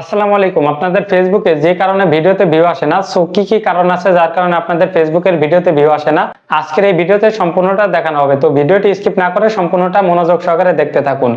আসসালামু আলাইকুম। আপনাদের ফেসবুকে যে কারণে ভিডিওতে ভিউ আসে না সো কি কি কারণ আছে যার কারণে আপনাদের ফেসবুকের ভিডিওতে ভিউ আসে না, আজকের এই ভিডিওতে সম্পূর্ণটা দেখানো হবে। তো ভিডিওটি স্কিপ না করে সম্পূর্ণটা মনোযোগ সহকারে দেখতে থাকুন।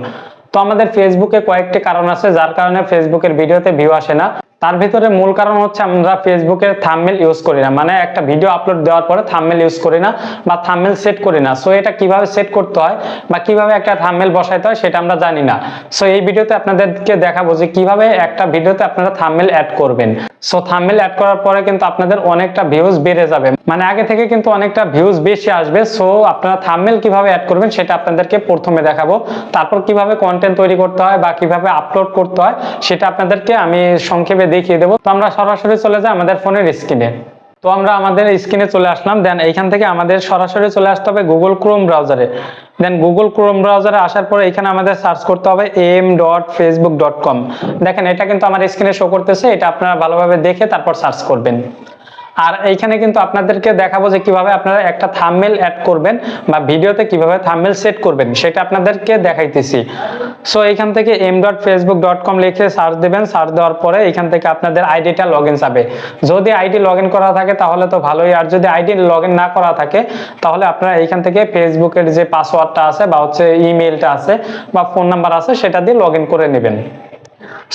তো আমাদের ফেসবুকে কয়েকটি কারণ আছে যার কারণে ফেসবুকের ভিডিওতে ভিউ আসে না। তার ভিতরে মূল কারণ হচ্ছে আমরা ফেসবুকের থাম্বনেল ইউজ করি না। মানে একটা ভিডিও আপলোড দেওয়ার পরে থাম্বনেল ইউজ করি না বা থাম্বনেল সেট করি না। সো এটা কীভাবে সেট করতে হয় বা কীভাবে একটা থাম্বনেল বসাইতে হয় সেটা আমরা জানি না। সো এই ভিডিওতে আপনাদেরকে দেখাবো যে কীভাবে একটা ভিডিওতে আপনারা থাম্বনেল অ্যাড করবেন। সো থাম্বনেল অ্যাড করার পরে কিন্তু আপনাদের অনেকটা ভিউজ বেড়ে যাবে। মানে আগে থেকে কিন্তু অনেকটা ভিউজ বেশি আসবে। সো আপনারা থাম্বনেল কীভাবে অ্যাড করবেন সেটা আপনাদেরকে প্রথমে দেখাবো। তারপর কীভাবে কন্টেন্ট তৈরি করতে হয় বা কীভাবে আপলোড করতে হয় সেটা আপনাদেরকে আমি সংক্ষেপে দেখিয়ে দেবো। তো আমরা সরাসরি চলে যাই আমাদের ফোনের স্ক্রিনে তো আমরা আমাদের স্ক্রিনে চলে আসলাম। দেন এইখান থেকে আমাদের সরাসরি চলে আসতে হবে গুগল ক্রোম ব্রাউজারে দেন গুগল ক্রোম ব্রাউজারে আসার পরে এখানে আমাদের সার্চ করতে হবে M dot Facebook dot com দেখেন, এটা কিন্তু আমার স্ক্রিনে শো করতেছে। এটা আপনারা ভালোভাবে দেখে তারপর সার্চ করবেন। আর এইখানে কিন্তু আপনাদেরকে দেখাবো যে কীভাবে আপনারা একটা থাম্বনেল অ্যাড করবেন বা ভিডিওতে কীভাবে থাম্বনেল সেট করবেন, সেটা আপনাদেরকে দেখাইতেছি। সো এইখান থেকে M dot Facebook dot com লিখে সার্চ দেবেন সার্চ দেওয়ার পরে এখান থেকে আপনাদের আইডিটা লগ ইন যাবে। যদি আইডি লগ ইন করা থাকে, তাহলে তো ভালোই। আর যদি আইডি লগ ইন না করা থাকে, তাহলে আপনারা এইখান থেকে ফেসবুকের যে পাসওয়ার্ডটা আছে বা হচ্ছে ইমেলটা আছে বা ফোন নাম্বার আছে, সেটা দিয়ে লগ ইন করে নেবেন।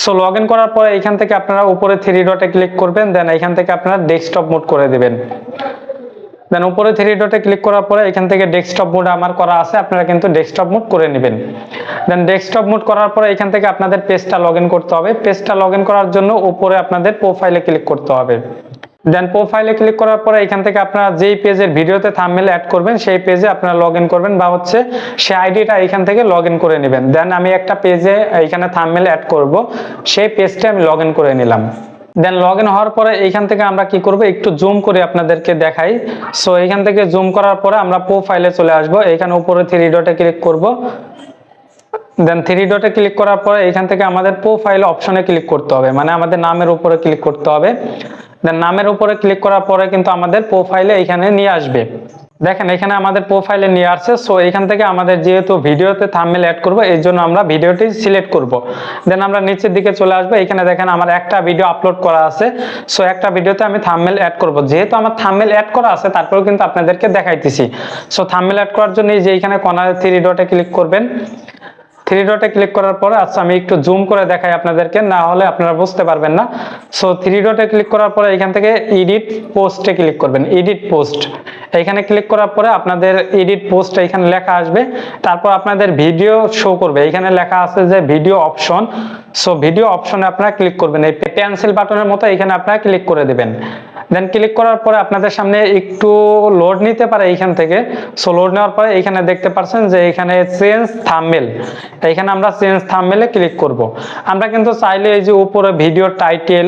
সো লগ ইন করার পরে এখান থেকে আপনারা উপরে থ্রি ডটে ক্লিক করবেন দেন এখান থেকে আপনারা ডেস্কটপ মোড করে দিবেন। দেন উপরে থ্রি ডটে ক্লিক করার পরে এখান থেকে ডেস্কটপ মোড আমার করা আছে, আপনারা কিন্তু ডেস্কটপ মোড করে নেবেন। দেন ডেস্কটপ মোড করার পরে এখান থেকে আপনাদের পেজটা লগ করতে হবে। পেজটা লগ করার জন্য উপরে আপনাদের প্রোফাইলে ক্লিক করতে হবে। দেন প্রোফাইলে ক্লিক করার পরে এখান থেকে আপনারা যেই পেজের ভিডিওতে থাম্বনেল অ্যাড করবেন, সেই পেজে আপনারা লগ করবেন বা হচ্ছে সেই আইডিটা এখান থেকে লগ করে নেবেন। দেন আমি একটা পেজে এখানে থাম্বনেল অ্যাড করব, সেই পেজটা আমি লগ করে নিলাম। দেন লগ হওয়ার পরে এইখান থেকে আমরা কি করব, একটু জুম করে আপনাদেরকে দেখাই। সো এইখান থেকে জুম করার পরে আমরা প্রোফাইলে চলে আসব। এখানে উপরে থ্রি ডটে ক্লিক করব। দেন থ্রি ডটে ক্লিক করার পরে এখান থেকে আমাদের প্রোফাইল অপশনে ক্লিক করতে হবে। মানে আমাদের নামের উপরে ক্লিক করতে হবে। দেন নামের উপরে ক্লিক করার পরে কিন্তু আমাদের প্রোফাইলে এখানে নিয়ে আসবে। দেখেন, এখানে আমাদের প্রোফাইলে নিয়ে আসছে। সো এখান থেকে আমাদের যেহেতু ভিডিওতে থাম্বনেল অ্যাড করব, এই জন্য আমরা ভিডিওটি সিলেক্ট করব। দেন আমরা নিচের দিকে চলে আসব। এখানে দেখেন আমার একটা ভিডিও আপলোড করা আছে। সো একটা ভিডিওতে আমি থাম্বনেল অ্যাড করব। যেহেতু আমার থাম্বনেল অ্যাড করা আছে, তারপরেও কিন্তু আপনাদেরকে দেখাইতেছি। সো থাম্বনেল অ্যাড করার জন্য যে এখানে কর্নারে থ্রি ডটে ক্লিক করবেন। থ্রি ডটে ক্লিক করার পরে আচ্ছা আমি একটু জুম করে দেখাই আপনাদেরকে, না হলে আপনারা বুঝতে পারবেন না। সো থ্রি ডটে ক্লিক করার পরে এখান থেকে এডিট পোস্টে ক্লিক করবেন এডিট পোস্ট এখানে ক্লিক করার পরে আপনাদের এডিট পোস্ট এখানে লেখা আসবে, তারপর আপনাদের ভিডিও শো করবে। এখানে লেখা আছে যে ভিডিও অপশন সো ভিডিও অপশনে আপনারা ক্লিক করবেন, এই পেন্সিল বাটনের মতো এখানে আপনারা ক্লিক করে দেবেন। দেন ক্লিক করার পরে আপনাদের সামনে একটু লোড নিতে পারে এইখান থেকে। সো লোড নেওয়ার পরে এখানে দেখতে পাচ্ছেন যে এখানে চেঞ্জ থাম্বনেল এখানে আমরা চেঞ্জ থাম্বনেলে ক্লিক করব। আমরা কিন্তু চাইলে এই যে উপরে ভিডিও টাইটেল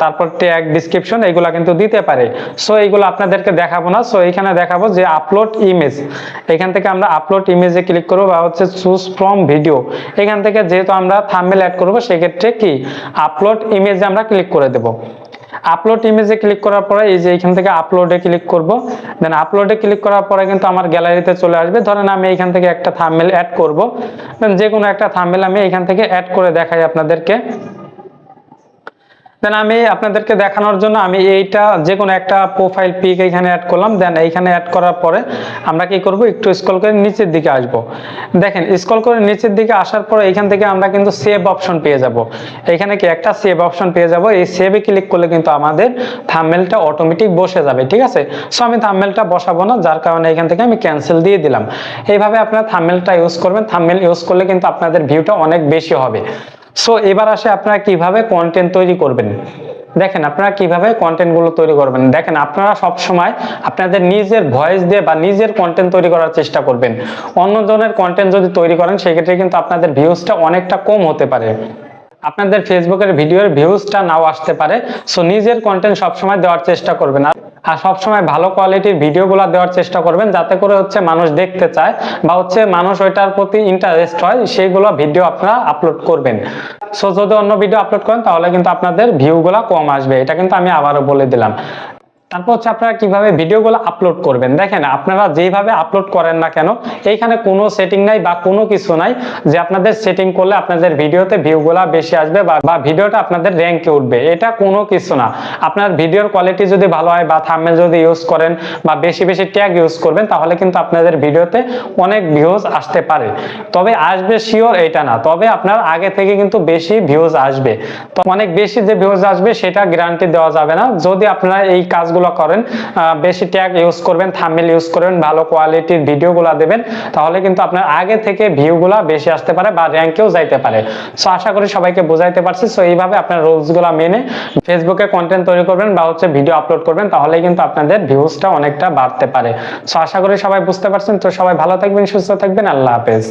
তারপর ট্যাগ ডিসক্রিপশন এগুলা কিন্তু দিতে পারে। সো এইগুলো আপনাদেরকে দেখাবো না। সো এখানে দেখাবো যে আপলোড ইমেজ এখান থেকে আমরা আপলোড ইমেজে ক্লিক করব বা হচ্ছে চুজ ফ্রম ভিডিও এখান থেকে যেহেতু আমরা থাম্বনেল অ্যাড করব, সেক্ষেত্রে কি? আপলোড ইমেজে আমরা ক্লিক করে দেবো। আপলোড ইমেজে ক্লিক করার পরে এই যে এখান থেকে আপলোডে ক্লিক করব দেন আপলোডে ক্লিক করার পরে কিন্তু আমার গ্যালারিতে চলে আসবে। ধরেন আমি এখান থেকে একটা থাম্বনেল অ্যাড করব দেন যে কোনো একটা থাম্বনেল আমি এখান থেকে অ্যাড করে দেখাই আপনাদেরকে। দেন আমি আপনাদেরকে দেখানোর জন্য আমি এইটা যে কোনো একটা প্রোফাইল পিক এখানে অ্যাড করলাম। দেন এইখানে অ্যাড করার পরে আমরা কি করব? একটু স্ক্রল করে নিচের দিকে আসব। দেখেন স্ক্রল করে নিচের দিকে আসার পরে এখান থেকে আমরা কিন্তু সেভ অপশন পেয়ে যাব। এখানে কি একটা সেভ অপশন পেয়ে যাব? এই সেভে ক্লিক করলে কিন্তু আমাদের থাম্বনেলটা অটোমেটিক বসে যাবে, ঠিক আছে? সো আমি থাম্বনেলটা বসাবো না, যার কারণে এখান থেকে আমি ক্যান্সেল দিয়ে দিলাম। এইভাবে আপনারা থাম্বনেলটা ইউজ করবেন। থামমেল ইউজ করলে কিন্তু আপনাদের ভিউটা অনেক বেশি হবে। সো এবার আসে আপনারা কীভাবে কন্টেন্ট তৈরি করবেন? দেখেন আপনারা কীভাবে কন্টেন্টগুলো তৈরি করবেন? দেখেন আপনারা সব সময় আপনাদের নিজের ভয়েস দিয়ে বা নিজের কন্টেন্ট তৈরি করার চেষ্টা করবেন। অন্যজনের কন্টেন্ট যদি তৈরি করেন, সেক্ষেত্রে কিন্তু আপনাদের ভিউজটা অনেকটা কম হতে পারে। আপনাদের ফেসবুকের ভিডিওর ভিউজটা নাও আসতে পারে। সো নিজের কন্টেন্ট সবসময় দেওয়ার চেষ্টা করবেন। আর সবসময় ভালো কোয়ালিটির ভিডিওগুলো দেওয়ার চেষ্টা করবেন, যাতে করে হচ্ছে মানুষ দেখতে চায় বা হচ্ছে মানুষ ওইটার প্রতি ইন্টারেস্ট হয়, সেইগুলো ভিডিও আপনারা আপলোড করবেন। সো যদি অন্য ভিডিও আপলোড করেন, তাহলে কিন্তু আপনাদের ভিউগুলো কম আসবে। এটা কিন্তু আমি আবারও বলে দিলাম। তারপর হচ্ছে আপনারা কীভাবে ভিডিওগুলো আপলোড করবেন? দেখেন, আপনারা যেভাবে আপলোড করেন না কেন, এইখানে কোনো সেটিং নাই বা কোনো কিছু নাই যে আপনাদের সেটিং করলে আপনাদের ভিডিওতে ভিউগুলা বেশি আসবে বা ভিডিওটা আপনাদের র্যাঙ্কে উঠবে। এটা কোনো কিছু না। আপনার ভিডিওর কোয়ালিটি যদি ভালো হয় বা থাম্বনেল যদি ইউজ করেন বা বেশি বেশি ট্যাগ ইউজ করবেন, তাহলে কিন্তু আপনাদের ভিডিওতে অনেক ভিউজ আসতে পারে। তবে আসবে শিওর এটা না। তবে আপনার আগে থেকে কিন্তু বেশি ভিউজ আসবে। তো অনেক বেশি যে ভিউজ আসবে, সেটা গ্যারান্টি দেওয়া যাবে না। যদি আপনারা এই কাজগুলো করেন বেশি ট্যাগ ইউজ করবেন থাম্বনেল ইউজ করবেন, ভালো কোয়ালিটির ভিডিওগুলো দেবেন, তাহলে কিন্তু আপনার আগে থেকে ভিউগুলা বেশি আসতে পারে বা র্যাঙ্কেও যাইতে পারে। সো আশা করি সবাইকে বোঝাইতে পারছি। সো এইভাবে আপনার রুলসগুলো মেনে ফেসবুকে কন্টেন্ট তৈরি করবেন বা হচ্ছে ভিডিও আপলোড করবেন, তাহলে কিন্তু আপনাদের ভিউজটা অনেকটা বাড়তে পারে। সো আশা করি সবাই বুঝতে পারছেন। তো সবাই ভালো থাকবেন, সুস্থ থাকবেন। আল্লাহ হাফেজ।